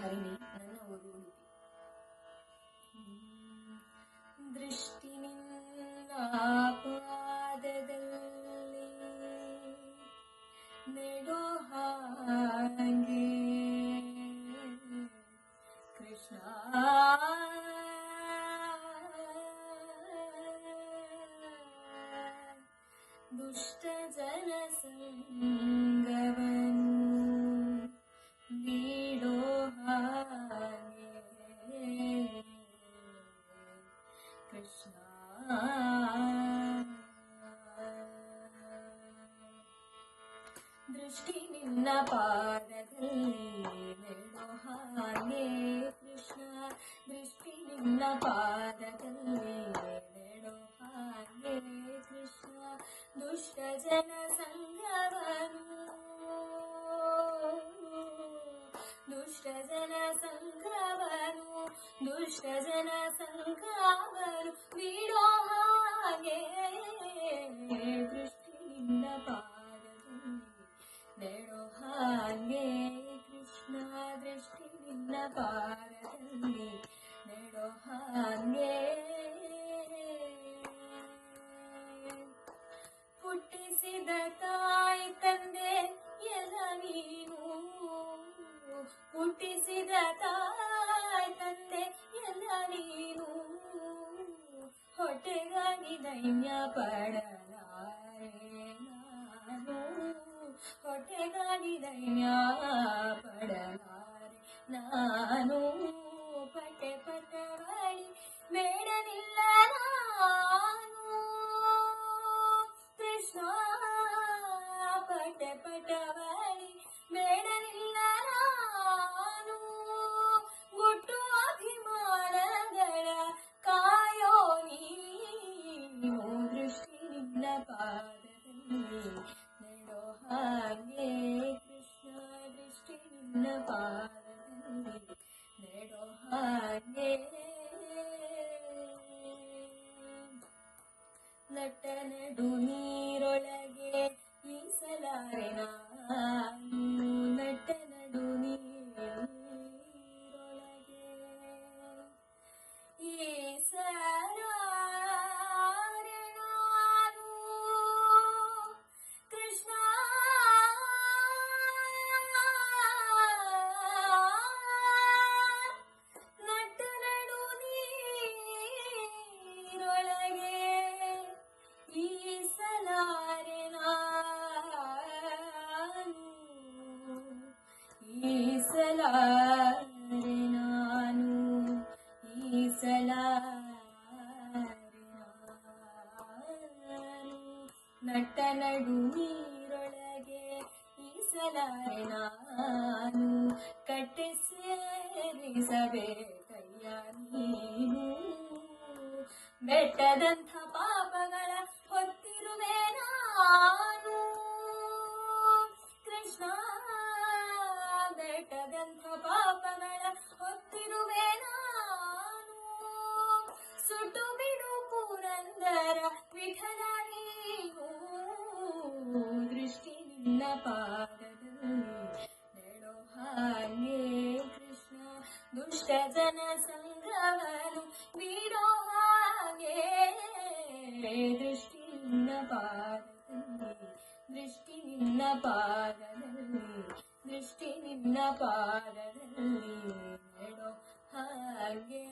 హరిని నన్న ఒరుగుని దృష్టి నిన్నాపాదగల్లి నెడో హాగే కృష్ణ దుష్ట జన ದೃಷ್ಟಿ ನಿನ್ನ ಪಾದದಲ್ಲಿ ನೆಡೋ ಹಾಗೆ ಕೃಷ್ಣ ದೃಷ್ಟಿ ನಿನ್ನ ಪಾದದಲ್ಲಿ ನೆಡೋ ಹಾಗೆ ಕೃಷ್ಣ ದುಷ್ಟ ಜನ ದುಷ್ಟ ಜನ ಸಂಘವನು ದುಷ್ಟ ಜನ ಸಂಘವನು ಬಿಡೋ ಹಾಗೆ burner. ನಟ ನಡು ಈಸಲಾರೆ ನಟ ನಡು ನೀರೊಳಗೆ ಈಸಲಾರೆ ನಾನು ಕಟ್ಟೆ ಸೇರಿಸಬೇಕಯ್ಯ ನೀನು. ಬೆಟ್ಟದಂಥ విఠలాని దృష్టి నిన్న పాడదు నెడోహానే ಕೃಷ್ಣ ದುಷ್ಟ ಜನ ಸಂಘವನು ಬಿಡೋ ಹಾಗೆ ದೃಷ್ಟಿ ನಿನ್ನ ಪಾದದಲ್ಲಿ ದೃಷ್ಟಿ ನಿನ್ನ ಪಾದದಲ್ಲಿ ದೃಷ್ಟಿ ನಿನ್ನ ಪಾದದಲ್ಲಿ ನೆಡೋ ಹಾಗೆ